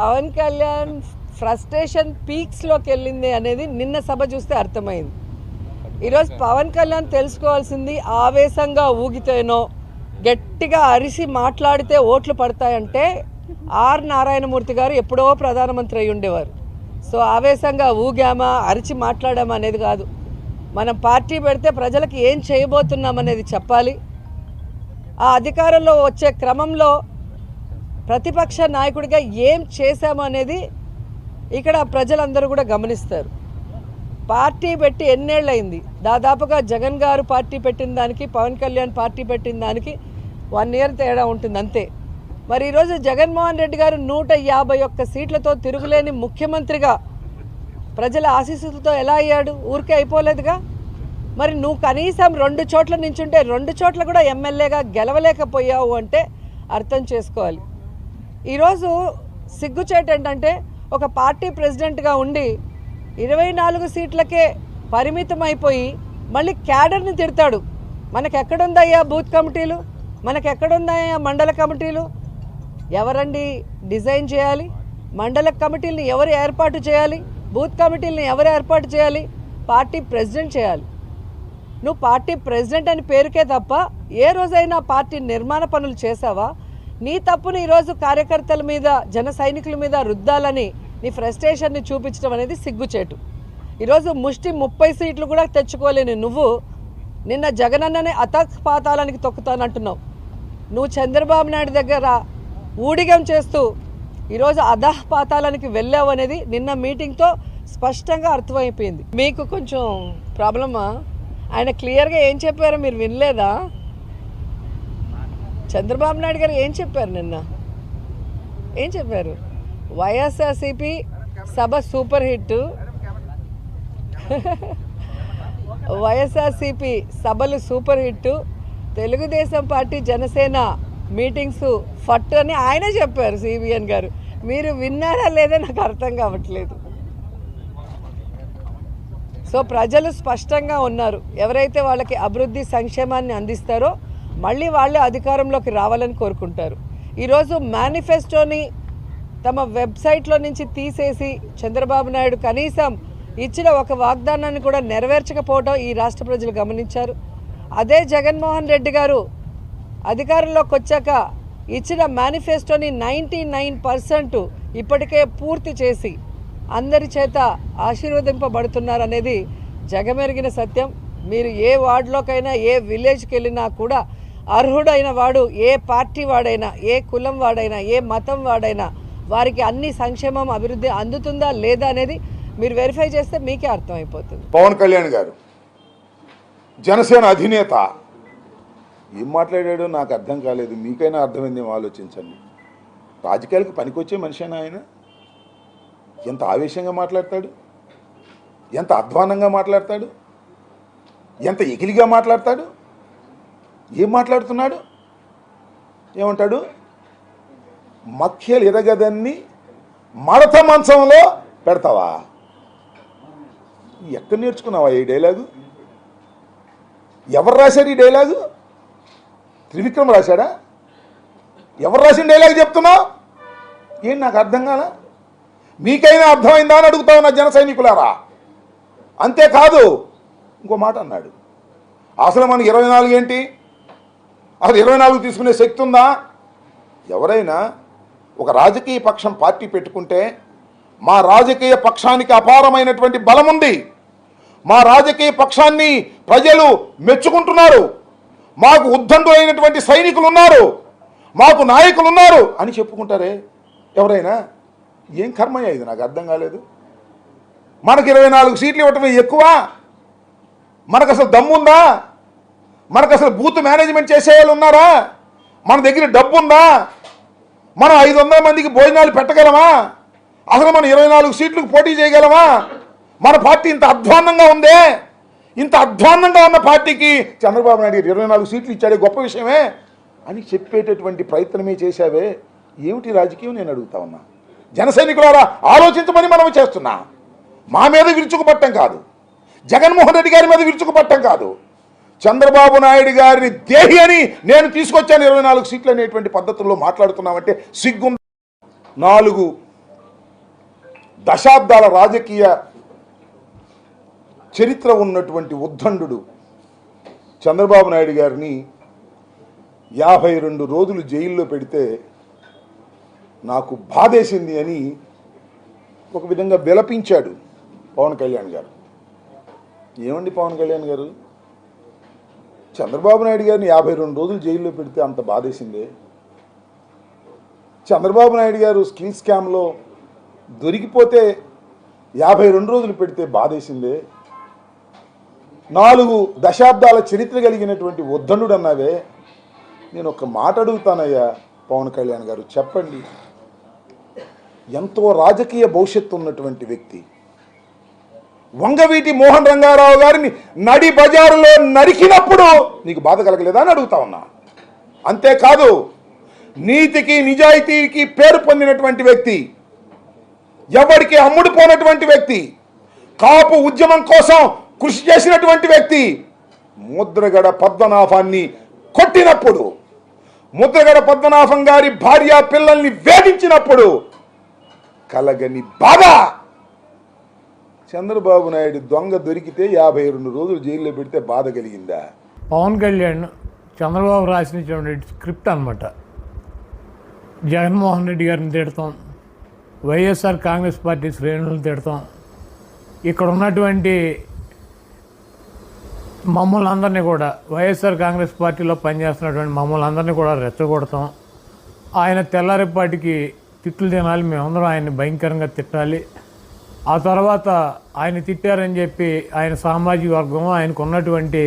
Pawan Kalyan frustration పీక్స్లోకి వెళ్ళింది అనేది నిన్న సభ చూస్తే అర్థమైంది. ఈరోజు పవన్ కళ్యాణ్ తెలుసుకోవాల్సింది ఆవేశంగా ఊగితేనో గట్టిగా అరిసి మాట్లాడితే ఓట్లు పడతాయంటే ఆర్ నారాయణమూర్తి గారు ఎప్పుడో ప్రధానమంత్రి అయి ఉండేవారు. సో ఆవేశంగా ఊగామా అరిచి మాట్లాడామా అనేది కాదు. మనం పార్టీ పెడితే ప్రజలకు ఏం చేయబోతున్నాం అనేది చెప్పాలి. ఆ అధికారంలో వచ్చే క్రమంలో ప్రతిపక్ష నాయకుడిగా ఏం చేశామో అనేది ఇక్కడ ప్రజలందరూ కూడా గమనిస్తారు. పార్టీ పెట్టి ఎన్నేళ్ళయింది? దాదాపుగా జగన్ గారు పార్టీ పెట్టిన దానికి పవన్ కళ్యాణ్ పార్టీ పెట్టిన దానికి వన్ ఇయర్ తేడా ఉంటుంది అంతే. మరి ఈరోజు జగన్మోహన్ రెడ్డి గారు నూట యాభై ఒక్క సీట్లతో తిరుగులేని ముఖ్యమంత్రిగా ప్రజల ఆశీస్సులతో ఎలా అయ్యాడు? ఊరికే అయిపోలేదుగా? మరి నువ్వు కనీసం రెండు చోట్ల నించుంటే రెండు చోట్ల కూడా ఎమ్మెల్యేగా గెలవలేకపోయావు అంటే అర్థం చేసుకోవాలి. ఈరోజు సిగ్గుచేట ఏంటంటే ఒక పార్టీ ప్రెసిడెంట్గా ఉండి ఇరవై నాలుగు సీట్లకే పరిమితం అయిపోయి మళ్ళీ క్యాడర్ని తిడతాడు. మనకు ఎక్కడుందయ్యా బూత్ కమిటీలు? మనకు ఎక్కడుందయ్యా మండల కమిటీలు? ఎవరండి డిజైన్ చేయాలి? మండల కమిటీలను ఎవరు ఏర్పాటు చేయాలి? బూత్ కమిటీలను ఎవరు ఏర్పాటు చేయాలి? పార్టీ ప్రెసిడెంట్ చేయాలి. నువ్వు పార్టీ ప్రెసిడెంట్ అని పేరుకే తప్ప ఏ రోజైనా పార్టీ నిర్మాణ పనులు చేసావా? నీ తప్పుని ఈరోజు కార్యకర్తల మీద జన సైనికుల మీద రుద్దాలని నీ ఫ్రస్ట్రేషన్ని చూపించడం అనేది సిగ్గుచేటు. ఈరోజు ముష్టి ముప్పై సీట్లు కూడా తెచ్చుకోలేని నువ్వు నిన్న జగనన్ననే అతక్ పాతాలానికి తొక్కుతానంటున్నావు. నువ్వు చంద్రబాబు నాయుడు దగ్గర ఊడిగం చేస్తూ ఈరోజు అధహ పాతాలానికి వెళ్ళావు అనేది నిన్న మీటింగ్తో స్పష్టంగా అర్థమైపోయింది. మీకు కొంచెం ప్రాబ్లమా? ఆయన క్లియర్గా ఏం చెప్పారో మీరు వినలేదా? చంద్రబాబు నాయుడు గారు ఏం చెప్పారు నిన్న? ఏం చెప్పారు? వైఎస్ఆర్సిపి సభ సూపర్ హిట్. వైఎస్ఆర్సిపి సభలు super hit. Telugu Desam party Janasena meetings ఫట్ అని ఆయనే చెప్పారు సిబిఎన్ గారు. మీరు విన్నారా లేదా నాకు అర్థం కావట్లేదు. సో ప్రజలు స్పష్టంగా ఉన్నారు. ఎవరైతే వాళ్ళకి అభివృద్ధి సంక్షేమాన్ని అందిస్తారో మళ్ళీ వాళ్ళే అధికారంలోకి రావాలని కోరుకుంటారు. ఈరోజు మేనిఫెస్టోని తమ వెబ్సైట్లో నుంచి తీసేసి చంద్రబాబు నాయుడు కనీసం ఇచ్చిన ఒక వాగ్దానాన్ని కూడా నెరవేర్చకపోవడం ఈ రాష్ట్ర ప్రజలు గమనించారు. అదే జగన్మోహన్ రెడ్డి గారు అధికారంలోకి వచ్చాక ఇచ్చిన మేనిఫెస్టోని నైంటీ నైన్ పర్సెంట్ ఇప్పటికే పూర్తి చేసి అందరి చేత ఆశీర్వదింపబడుతున్నారనేది జగమెరిగిన సత్యం. మీరు ఏ వార్డులోకైనా ఏ విలేజ్కి వెళ్ళినా కూడా అర్హుడైన వాడు ఏ పార్టీ వాడైనా ఏ కులం వాడైనా ఏ మతం వాడైనా వారికి అన్ని సంక్షేమం అభివృద్ధి అందుతుందా లేదా అనేది మీరు వెరిఫై చేస్తే మీకే అర్థమైపోతుంది. పవన్ కళ్యాణ్ గారు జనసేన అధినేత ఏం మాట్లాడాడో నాకు అర్థం కాలేదు. మీకైనా అర్థమైందేమో ఆలోచించండి. రాజకీయాలకు పనికొచ్చే మనిషేనా ఆయన. ఎంత ఆవేశంగా మాట్లాడతాడు? ఎంత అధ్వానంగా మాట్లాడతాడు? ఎంత ఎకిలిగా మాట్లాడతాడు? ఏం మాట్లాడుతున్నాడు? ఏమంటాడు? మఖ్యలు ఎదగదన్ని మడత మంచంలో పెడతావా? ఎక్కడ నేర్చుకున్నావా ఈ డైలాగు? ఎవరు రాశారు ఈ డైలాగు? త్రివిక్రమ్ రాశాడా? ఎవరు రాసిన డైలాగ్ చెప్తున్నావు? ఏం నాకు అర్థం కాల? మీకైనా అర్థమైందా అని అడుగుతా నా జన సైనికులారా? అంతేకాదు ఇంకో మాట అన్నాడు. అసలు మనకి ఇరవై నాలుగు ఏంటి? అది ఇరవై నాలుగు తీసుకునే శక్తి ఉందా? ఎవరైనా ఒక రాజకీయ పక్షం పార్టీ పెట్టుకుంటే మా రాజకీయ పక్షానికి అపారమైనటువంటి బలం ఉంది. మా రాజకీయ పక్షాన్ని ప్రజలు మెచ్చుకుంటున్నారు. మాకు ఉద్దండులైనటువంటి సైనికులు ఉన్నారు. మాకు నాయకులు ఉన్నారు అని చెప్పుకుంటారే? ఎవరైనా? ఏం కర్మయ్య ఇది? నాకు అర్థం కాలేదు. మనకి ఇరవై నాలుగు సీట్లు ఇవ్వటమే ఎక్కువ? మనకు అసలు దమ్ముందా? మనకు అసలు బూత్ మేనేజ్మెంట్ చేసే వాళ్ళు ఉన్నారా? మన దగ్గర డబ్బు ఉందా మనం ఐదు వందల మందికి భోజనాలు పెట్టగలమా? అసలు మనం ఇరవై నాలుగు సీట్లకు పోటీ చేయగలమా? మన పార్టీ ఇంత అధ్వాన్నంగా ఉందే? ఇంత అధ్వాన్నంగా ఉన్న పార్టీకి చంద్రబాబు నాయుడు గారు ఇరవై నాలుగు సీట్లు ఇచ్చాడే గొప్ప విషయమే అని చెప్పేటటువంటి ప్రయత్నమే చేశావే? ఏమిటి రాజకీయం? నేను అడుగుతా ఉన్నా. జన సైనికులారా ఆలోచించమని మనం చేస్తున్నా. మా మీద విరుచుకుపట్టం కాదు. జగన్మోహన్ రెడ్డి గారి మీద విరుచుకుపట్టం కాదు. చంద్రబాబు నాయుడు గారిని దేహి అని నేను తీసుకొచ్చాను ఇరవై నాలుగు సీట్లు అనేటువంటి పద్ధతుల్లో మాట్లాడుతున్నామంటే సిగ్గు నాలుగు దశాబ్దాల రాజకీయ చరిత్ర ఉన్నటువంటి ఉద్దండు చంద్రబాబు నాయుడు గారిని యాభై రెండు రోజులు జైల్లో పెడితే నాకు బాధేసింది అని ఒక విధంగా విలపించాడు పవన్ కళ్యాణ్ గారు. ఏమండి పవన్ కళ్యాణ్ గారు? చంద్రబాబు నాయుడు గారిని యాభై రెండు రోజులు జైల్లో పెడితే అంత బాధేసిందే. చంద్రబాబు నాయుడు గారు స్కిల్ స్కామ్లో దొరికిపోతే యాభై రెండు రోజులు పెడితే బాధేసిందే. నాలుగు దశాబ్దాల చరిత్ర కలిగినటువంటి ఉద్దనుడు అన్నావే నేను ఒక మాట అడుగుతానయ్యా పవన్ కళ్యాణ్ గారు చెప్పండి. ఎంతో రాజకీయ భవిష్యత్తు ఉన్నటువంటి వ్యక్తి వంగవీటి మోహన్ రంగారావు గారిని నడి బజారులో నరికినప్పుడు నీకు బాధ కలగలేదా అని అడుగుతా ఉన్నా. అంతేకాదు నీతికి నిజాయితీకి పేరు పొందినటువంటి వ్యక్తి ఎవరికి అమ్ముడుపోనటువంటి వ్యక్తి కాపు ఉద్యమం కోసం కృషి చేసినటువంటి వ్యక్తి ముద్రగడ పద్మనాభాన్ని కొట్టినప్పుడు ముద్రగడ పద్మనాభం గారి భార్య పిల్లల్ని వేధించినప్పుడు కలగని బాధ చంద్రబాబు నాయుడు దొంగ దొరికితే యాభై రెండు రోజులు జైల్లో పెడితే బాధ కలిగిందా? పవన్ కళ్యాణ్ చంద్రబాబు రాసినటువంటి స్క్రిప్ట్ అనమాట జగన్మోహన్ రెడ్డి గారిని తిడతాం. వైఎస్ఆర్ కాంగ్రెస్ పార్టీ శ్రేణులను తిడతాం. ఇక్కడ ఉన్నటువంటి మమ్మల్ని అందరినీ కూడా వైఎస్ఆర్ కాంగ్రెస్ పార్టీలో పనిచేస్తున్నటువంటి మమ్మల్ని అందరినీ కూడా రెచ్చగొడతాం. ఆయన తెల్లారిపాటికి తిట్లు తినాలి మేమందరం ఆయన్ని భయంకరంగా తిట్టాలి. ఆ తర్వాత ఆయన తిట్టారని చెప్పి ఆయన సామాజిక వర్గం ఆయనకు ఉన్నటువంటి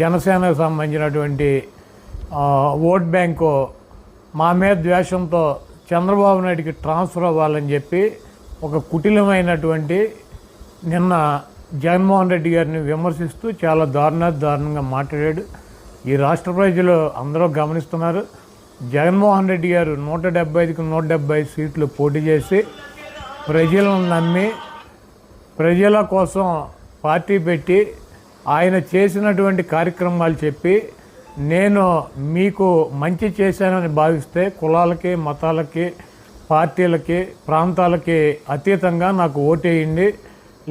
జనసేనకు సంబంధించినటువంటి ఓట్ బ్యాంకు మా మీద ద్వేషంతో చంద్రబాబు నాయుడికి ట్రాన్స్ఫర్ అవ్వాలని చెప్పి ఒక కుటిలమైనటువంటి నిన్న జగన్మోహన్ రెడ్డి గారిని విమర్శిస్తూ చాలా దారుణ దారుణంగా మాట్లాడాడు. ఈ రాష్ట్ర ప్రజలు అందరూ గమనిస్తున్నారు. జగన్మోహన్ రెడ్డి గారు నూట డెబ్బై ఐదుకి నూట డెబ్బై సీట్లు పోటీ చేసి ప్రజలను నమ్మి ప్రజల కోసం పార్టీ పెట్టి ఆయన చేసినటువంటి కార్యక్రమాలు చెప్పి నేను మీకు మంచి చేశానని భావిస్తే కులాలకి మతాలకి పార్టీలకి ప్రాంతాలకి అతీతంగా నాకు ఓటేయండి.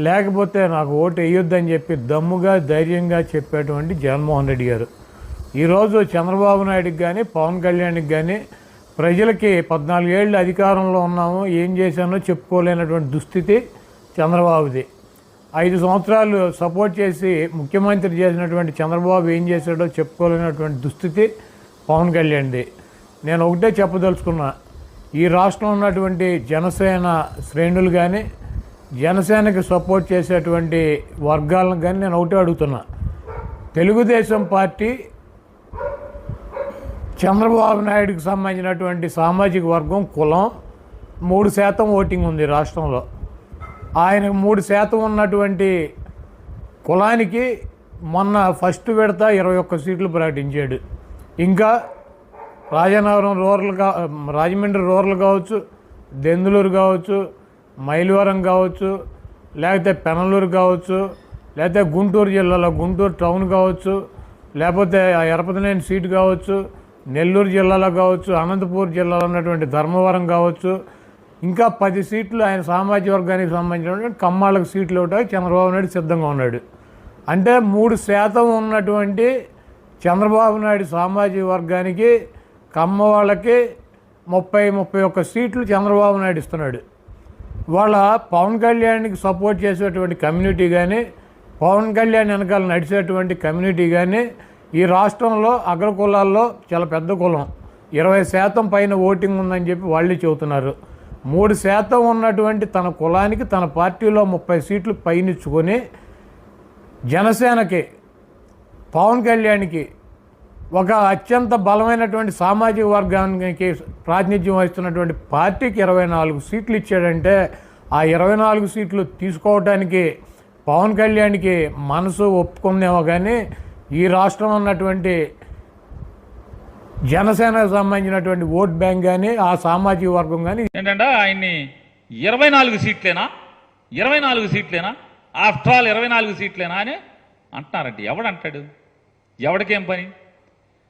లేకపోతే నాకు ఓటు వేయొద్దని చెప్పి దమ్ముగా ధైర్యంగా చెప్పేటువంటి జగన్మోహన్ రెడ్డి గారు. ఈరోజు చంద్రబాబు నాయుడుకి కానీ పవన్ కళ్యాణ్కి కానీ ప్రజలకి పద్నాలుగేళ్ళు అధికారంలో ఉన్నాము ఏం చేశానో చెప్పుకోలేనటువంటి దుస్థితి చంద్రబాబుది. ఐదు సంవత్సరాలు సపోర్ట్ చేసి ముఖ్యమంత్రి చేసినటువంటి చంద్రబాబు ఏం చేశాడో చెప్పుకోలేనటువంటి దుస్థితి పవన్ కళ్యాణ్ది. నేను ఒకటే చెప్పదలుచుకున్నా ఈ రాష్ట్రంలో ఉన్నటువంటి జనసేన శ్రేణులు కానీ జనసేనకి సపోర్ట్ చేసేటువంటి వర్గాలను కానీ నేను ఒకటే అడుగుతున్నా. తెలుగుదేశం పార్టీ చంద్రబాబు నాయుడుకి సంబంధించినటువంటి సామాజిక వర్గం కులం మూడు శాతం ఓటింగ్ ఉంది రాష్ట్రంలో. ఆయనకు మూడు శాతం ఉన్నటువంటి కులానికి మొన్న ఫస్ట్ విడత ఇరవై ఒక్క సీట్లు ప్రకటించాడు. ఇంకా రాజనగరం రూరల్ కా రాజమండ్రి రూరల్ కావచ్చు దెందులూరు కావచ్చు మైలవరం కావచ్చు లేకపోతే పెనలూరు కావచ్చు లేకపోతే గుంటూరు జిల్లాలో గుంటూరు టౌన్ కావచ్చు లేకపోతే ఆ ఎరపతినేని సీటు కావచ్చు నెల్లూరు జిల్లాలో కావచ్చు అనంతపూర్ జిల్లాలో ఉన్నటువంటి ధర్మవరం కావచ్చు ఇంకా పది సీట్లు ఆయన సామాజిక వర్గానికి సంబంధించినటువంటి కమ్మాళ్ళకు సీట్లు ఇవ్వడానికి చంద్రబాబు నాయుడు సిద్ధంగా ఉన్నాడు. అంటే మూడు శాతం ఉన్నటువంటి చంద్రబాబు నాయుడు సామాజిక వర్గానికి కమ్మ వాళ్ళకి ముప్పై ముప్పై ఒక్క సీట్లు చంద్రబాబు నాయుడు ఇస్తున్నాడు. వాళ్ళ పవన్ కళ్యాణ్కి సపోర్ట్ చేసేటువంటి కమ్యూనిటీ కానీ పవన్ కళ్యాణ్ వెనకాల నడిచేటువంటి కమ్యూనిటీ కానీ ఈ రాష్ట్రంలో అగ్ర కులాల్లో చాలా పెద్ద కులం. ఇరవై శాతం పైన ఓటింగ్ ఉందని చెప్పి వాళ్ళే చెబుతున్నారు. మూడు శాతం ఉన్నటువంటి తన కులానికి తన పార్టీలో ముప్పై సీట్లు పైనిచ్చుకొని జనసేనకి పవన్ కళ్యాణ్కి ఒక అత్యంత బలమైనటువంటి సామాజిక వర్గానికి ప్రాతినిధ్యం వహిస్తున్నటువంటి పార్టీకి ఇరవై నాలుగు సీట్లు ఇచ్చాడంటే ఆ ఇరవై నాలుగు సీట్లు తీసుకోవడానికి పవన్ కళ్యాణ్కి మనసు ఒప్పుకుందేమో కానీ ఈ రాష్ట్రంలో ఉన్నటువంటి జనసేనకు సంబంధించినటువంటి ఓట్ బ్యాంక్ కానీ ఆ సామాజిక వర్గం కానీ ఏంటంటే ఆయన్ని ఇరవై నాలుగు సీట్లేనా? ఇరవై నాలుగు సీట్లేనా? ఆఫ్టర్ ఆల్ ఇరవై నాలుగు సీట్లేనా అని అంటున్నారండి. ఎవడంటాడు ఎవడికేం పని?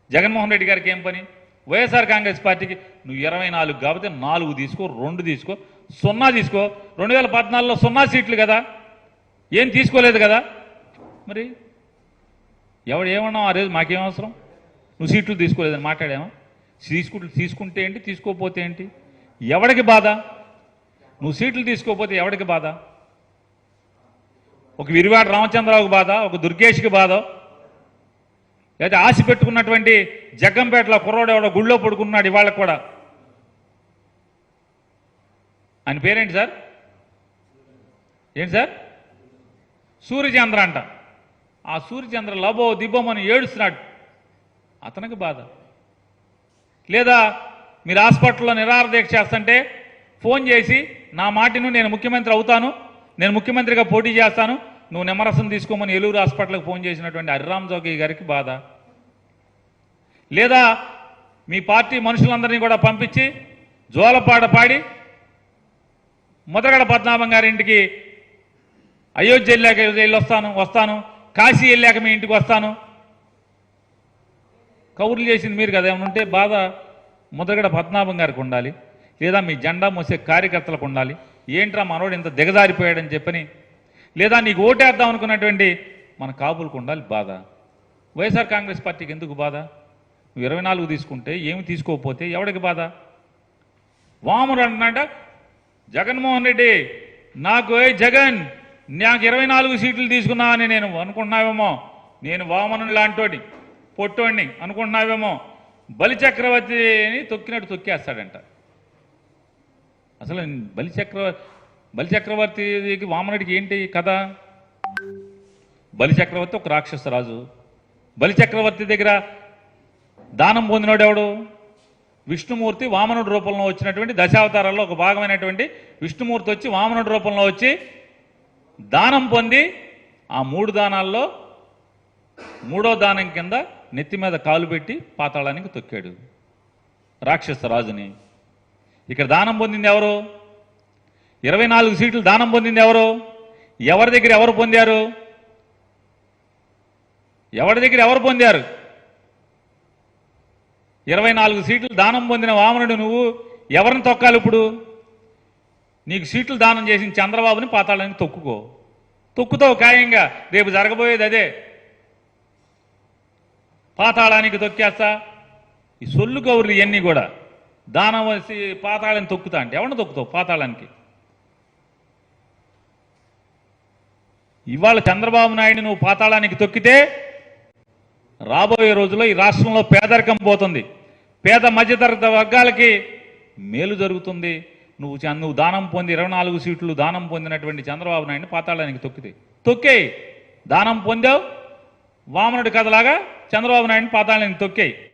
జగన్మోహన్ రెడ్డి గారికి ఏం పని? వైఎస్ఆర్ కాంగ్రెస్ పార్టీకి నువ్వు ఇరవై నాలుగు కాబట్టి నాలుగు తీసుకో రెండు తీసుకో సున్నా తీసుకో. రెండు వేల పద్నాలుగులో సున్నా సీట్లు కదా? ఏం తీసుకోలేదు కదా? మరి ఎవడు ఏమన్నావు ఆ రోజు మాకేం అవసరం? నువ్వు సీట్లు తీసుకోలేదని మాట్లాడామా తీసుకు తీసుకుంటే ఏంటి తీసుకోకపోతే ఏంటి? ఎవడికి బాధ? నువ్వు సీట్లు తీసుకోకపోతే ఎవడికి బాధ? ఒక విరివాడ రామచంద్రరావుకి బాధ ఒక దుర్గేష్కి బాధ? లేదా ఆశ పెట్టుకున్నటువంటి జగ్గంపేటలో కుర్రోడు ఎవడో గుళ్ళో పడుకున్నాడు ఇవాళకు కూడా? అని పేరేంటి సార్? ఏంటి సార్? సూర్యచంద్ర అంట. ఆ సూర్యచంద్ర లబో దిబ్బోమని ఏడుస్తున్నాడు. అతనికి బాధ. లేదా మీరు హాస్పిటల్లో నిరాహార దీక్ష చేస్తుంటే ఫోన్ చేసి నా మాటిను నేను ముఖ్యమంత్రి అవుతాను నేను ముఖ్యమంత్రిగా పోటీ చేస్తాను నువ్వు నిమ్మరసం తీసుకోమని ఏలూరు హాస్పిటల్కి ఫోన్ చేసినటువంటి హరిరామ్ జోగి గారికి బాధ. లేదా మీ పార్టీ మనుషులందరినీ కూడా పంపించి జోలపాట పాడి ముద్రగడ పద్మనాభం గారింటికి అయోధ్య వెళ్ళాక వెళ్ళి వస్తాను వస్తాను కాశీ వెళ్ళాక మీ ఇంటికి వస్తాను. కౌరులు చేసింది మీరు కదా ఏమైనా ఉంటే బాధ. ముద్రగడ పద్మనాభం గారికి ఉండాలి. లేదా మీ జెండా మోసే కార్యకర్తలకు ఉండాలి. ఏంట్రా మనోడు ఇంత దిగజారిపోయాడని చెప్పని. లేదా నీకు ఓటేద్దాం అనుకున్నటువంటి మన కాపులకు ఉండాలి బాధ. వైఎస్ఆర్ కాంగ్రెస్ పార్టీకి ఎందుకు బాధ? నువ్వు ఇరవై నాలుగు తీసుకుంటే ఏమి తీసుకోకపోతే ఎవడికి బాధ? వాముడు అంటున్నాడ జగన్మోహన్ రెడ్డి నాకు ఏ జగన్ నాకు ఇరవై నాలుగు సీట్లు తీసుకున్నా అని నేను అనుకుంటున్నావేమో? నేను వామనుని లాంటోడి పొట్టోడిని అనుకుంటున్నావేమో? బలిచక్రవర్తిని తొక్కినట్టు తొక్కేస్తాడంట. అసలు బలిచక్ర బలిచక్రవర్తికి వామనుడికి ఏంటి కథ? బలిచక్రవర్తి ఒక రాక్షస రాజు. బలిచక్రవర్తి దగ్గర దానం పొందినోడు ఎవడు? విష్ణుమూర్తి వామనుడి రూపంలో వచ్చినటువంటి దశావతారాల్లో ఒక భాగమైనటువంటి విష్ణుమూర్తి వచ్చి వామనుడి రూపంలో వచ్చి దానం పొంది ఆ మూడు దానాల్లో మూడో దానం కింద నెత్తి మీద కాలు పెట్టి పాతాళానికి తొక్కాడు రాక్షస రాజుని. ఇక్కడ దానం పొందింది ఎవరు? ఇరవై నాలుగు సీట్లు దానం పొందింది ఎవరు? ఎవరి దగ్గర ఎవరు పొందారు? ఎవరి దగ్గర ఎవరు పొందారు? ఇరవై నాలుగు సీట్లు దానం పొందిన వామనుడు నువ్వు ఎవరిని తొక్కాలి ఇప్పుడు? నీకు సీట్లు దానం చేసిన చంద్రబాబుని పాతాళానికి తొక్కుకో. తొక్కుతావు ఖాయంగా రేపు జరగబోయేది అదే. పాతాళానికి తొక్కేస్తా? ఈ సొల్లు కౌరులు ఇవన్నీ కూడా దానం వేసి పాతాళాన్ని తొక్కుతా అంటే ఎవరిని తొక్కుతావు పాతాళానికి? ఇవాళ చంద్రబాబు నాయుడు నువ్వు పాతాళానికి తొక్కితే రాబోయే రోజుల్లో ఈ రాష్ట్రంలో పేదరికం పోతుంది. పేద మధ్యతరగతి వర్గాలకి మేలు జరుగుతుంది. నువ్వు నువ్వు దానం పొంది ఇరవై నాలుగు సీట్లు దానం పొందినటువంటి చంద్రబాబు నాయుడిని పాతాళానికి తొక్కితే. తొక్కేయి దానం పొందావు. వామనుడి కథలాగా చంద్రబాబు నాయుడిని పాతాళానికి తొక్కేయి